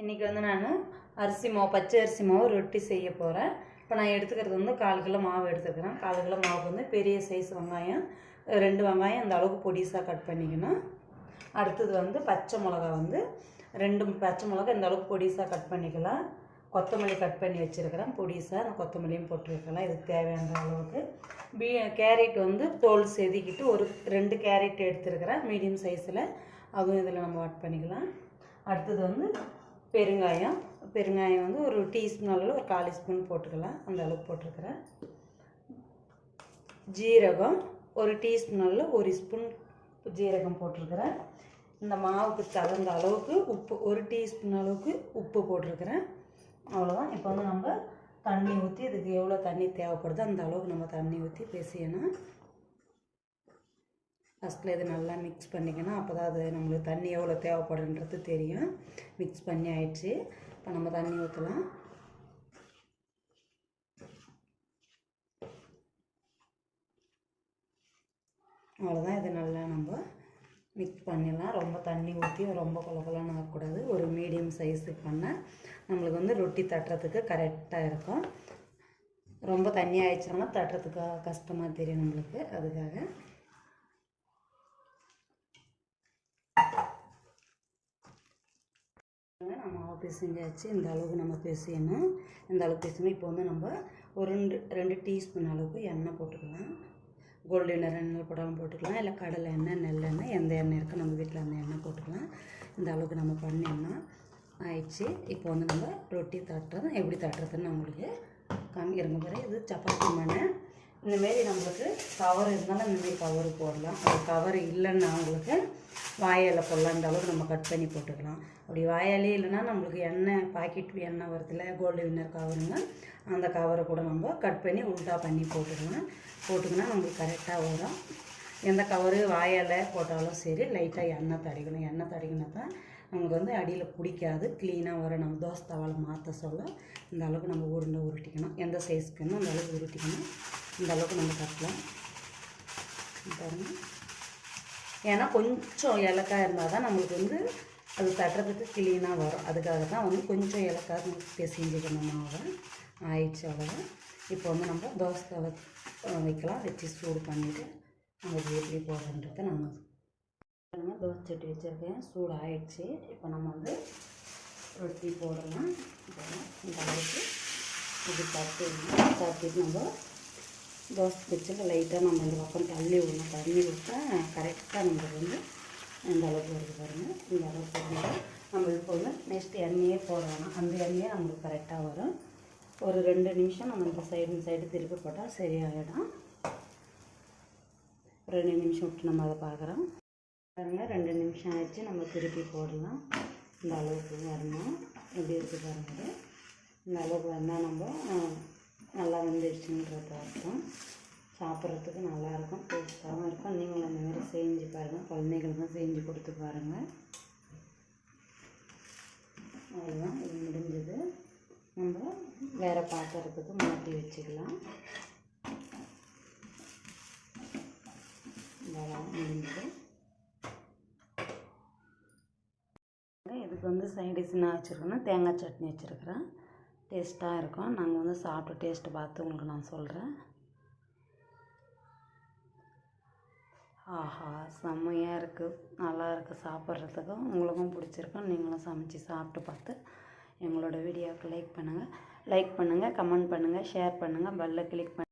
இன்றைக்கி வந்து நான் அரிசி மாவு பச்சை அரிசி மாவு ரொட்டி செய்ய போகிறேன் இப்போ நான் எடுத்துக்கிறது வந்து கால் கிலோ மாவு எடுத்துக்கிறேன். கால் கிலோ மாவுக்கு வந்து பெரிய சைஸ் வெங்காயம் ரெண்டு வெங்காயம் அந்த அளவுக்கு பொடிசாக கட் பண்ணிக்கணும். அடுத்தது வந்து பச்சை மிளகா வந்து ரெண்டு பச்சை மிளகா இந்த அளவுக்கு பொடிசாக கட் பண்ணிக்கலாம். கொத்தமல்லி கட் பண்ணி வச்சுருக்கிறேன். பொடிசாக அந்த கொத்தமல்லியும் போட்டு வைக்கலாம் இதுக்கு தேவையான அளவுக்கு. பீ கேரட் வந்து தோல் செதுக்கிட்டு ஒரு ரெண்டு கேரட் எடுத்துருக்கிறேன். மீடியம் சைஸில் அதுவும் இதில் நம்ம ஆட் பண்ணிக்கலாம். அடுத்தது வந்து பெருங்காயம். பெருங்காயம் வந்து ஒரு டீஸ்பூன் அளவில் ஒரு காலி ஸ்பூன் போட்டுக்கலாம். அந்த அளவுக்கு போட்டிருக்கிறேன். ஜீரகம் ஒரு டீஸ்பூன் அளவில் ஒரு ஸ்பூன் ஜீரகம் போட்டிருக்கிறேன். இந்த மாவுக்கு தகுந்த அளவுக்கு உப்பு ஒரு டீஸ்பூன் அளவுக்கு உப்பு போட்டிருக்கிறேன். அவ்வளோதான் இப்போ வந்து நம்ம தண்ணி ஊற்றி இதுக்கு எவ்வளோ தண்ணி தேவைப்படுதோ அந்த அளவுக்கு நம்ம தண்ணி ஊற்றி பேசியணும். ஃபஸ்ட்டில் இது நல்லா மிக்ஸ் பண்ணிக்கணும். அப்போ தான் அது நம்மளுக்கு தண்ணி எவ்வளோ தேவைப்படுன்றது தெரியும். மிக்ஸ் பண்ணி ஆயிடுச்சு. இப்போ நம்ம தண்ணி ஊற்றலாம் அவ்வளோதான் இது நல்லா நம்ம மிக்ஸ் பண்ணிடலாம். ரொம்ப தண்ணி ஊற்றி ரொம்ப கொல ஆகக்கூடாது. ஒரு மீடியம் சைஸுக்கு பண்ணால் நம்மளுக்கு வந்து ரொட்டி தட்டுறதுக்கு கரெக்டாக இருக்கும். ரொம்ப தண்ணி ஆயிடுச்சுன்னா தட்டுறதுக்கு கஷ்டமாக தெரியும் நம்மளுக்கு. அதுக்காக நம்ம மாவு பிசைஞ்சாச்சு. இந்த அளவுக்கு நம்ம பிசையணும். இந்த அளவுக்கு பிசையணும் இப்போ வந்து நம்ம ஒரு ரெண்டு ரெண்டு டீஸ்பூன் அளவுக்கு எண்ணெய் போட்டுக்கலாம். கோல்டு எண்ணெய் எண்ணெய் போட்டாலும் போட்டுக்கலாம். இல்லை கடலை எண்ணெய் நெல்லெண்ணெய் எந்த எண்ணெய் இருக்கோ நம்ம வீட்டில் அந்த எண்ணெய் போட்டுக்கலாம். இந்த அளவுக்கு நம்ம பண்ணிடணும் ஆயிடுச்சு. இப்போ வந்து நம்ம ரொட்டி தட்டுறது எப்படி தட்டுறதுன்னு நம்மளுக்கு காமிக்கிறங்க பிறகு இது சப்பாத்தி மண். இந்தமாரி நம்மளுக்கு கவர் இருந்தாலும் இந்தமாரி கவர் போடலாம். அது கவர் இல்லைன்னா அவங்களுக்கு வாயில் போடலாம். இந்த அளவுக்கு நம்ம கட் பண்ணி போட்டுக்கலாம். அப்படி வாயாலே இல்லைன்னா நம்மளுக்கு எண்ணெய் பாக்கெட் எண்ணெய் வருதுல கோல்டு வின்னர் கவருங்க அந்த கவரை கூட நம்ம கட் பண்ணி உல்டா பண்ணி போட்டுக்கலாம். போட்டுக்கினா நம்மளுக்கு கரெக்டாக வரும். எந்த கவரு வாயால் போட்டாலும் சரி லைட்டாக எண்ணெய் தடிக்கணும் எண்ணெய் தடிக்கினா தான் நமக்கு வந்து அடியில் பிடிக்காது. க்ளீனாக வர நம்ம தோசை தவாவில் மாற்ற சொல்ல இந்த அளவுக்கு நம்ம உருண்டை உருட்டிக்கணும். எந்த சைஸ்க்குன்னு அந்த அளவுக்கு உருட்டிக்கணும். இந்த அளவுக்கு நம்ம கட்டலாம் பாருங்கள் ஏன்னா கொஞ்சம் இலக்காக இருந்தால் தான் நம்மளுக்கு வந்து அது தட்டுறதுக்கு க்ளீனாக வரும். அதுக்காக தான் வந்து கொஞ்சம் இலக்காக பிசைஞ்சுக்கணும். மாவை ஆயிடுச்சு அவ்வளோ இப்போ வந்து நம்ம தோசை வைக்கலாம். வச்சு சூடு பண்ணிவிட்டு நம்ம இது எப்படி போடுறன்றதை நம்ம தோசை சட்டி வச்சுருக்கேன். சூடு ஆயிடுச்சு. இப்போ நம்ம வந்து ரொட்டி போடலாம் இந்த அளவுக்கு இது தட்டு தட்டிட்டு நம்ம தோசை பிடிச்சில் லைட்டாக நம்ம இந்த பக்கம் தள்ளி விடணும். தண்ணி விட்டா கரெக்டாக நம்மளுக்கு வந்து இந்த அளவுக்கு வருது பாருங்கள் இந்த அளவுக்கு வரும்போது நம்ம இப்போ வந்து நெக்ஸ்ட் எண்ணெயே போடணும் அந்த எண்ணெயே நம்மளுக்கு கரெக்டாக வரும். ஒரு ரெண்டு நிமிஷம் நம்ம இந்த சைடு இந்த சைடு திருப்பி போட்டால் சரியாகிடும் ரெண்டு நிமிஷம் விட்டு நம்ம அதை பார்க்குறோம். பாருங்கள் ரெண்டு நிமிஷம் ஆயிடுச்சு. நம்ம திருப்பி போடலாம். இந்த அளவுக்கு வரணும். எப்படி இருக்குது பாருங்கள் இந்த அளவுக்கு வந்தால் நம்ம அஹ், அர்த்தம் சாப்பிட்றதுக்கு நல்லாயிருக்கும் டேஸ்ட்டாகவும் இருக்கும். நீங்களும் அந்த மாதிரி செஞ்சு பாருங்கள் குழந்தைகளுக்கும் செஞ்சு கொடுத்து பாருங்கள் அவ்வளோதான் இது முடிஞ்சது. நம்ம வேறு பாத்திரத்துக்கு மாற்றி வச்சுக்கலாம். முடிஞ்சது. இதுக்கு வந்து சைடிஷ் நான் வச்சுருக்கேன்னா தேங்காய் சட்னி வச்சுருக்கிறேன். டேஸ்ட்டாக இருக்கும். நாங்கள் வந்து சாப்பிட்டு டேஸ்ட்டு பார்த்து உங்களுக்கு நான் சொல்கிறேன் ஆஹா செம்மையாக இருக்குது நல்லா இருக்குது சாப்பிட்றதுக்கும் உங்களுக்கும் பிடிச்சிருக்கும். நீங்களும் சமைச்சு சாப்பிட்டு பார்த்து எங்களோட வீடியோவுக்கு லைக் பண்ணுங்கள் லைக் பண்ணுங்கள் கமெண்ட் பண்ணுங்கள் ஷேர் பண்ணுங்கள் பெல்லை கிளிக் பண்ணுங்கள்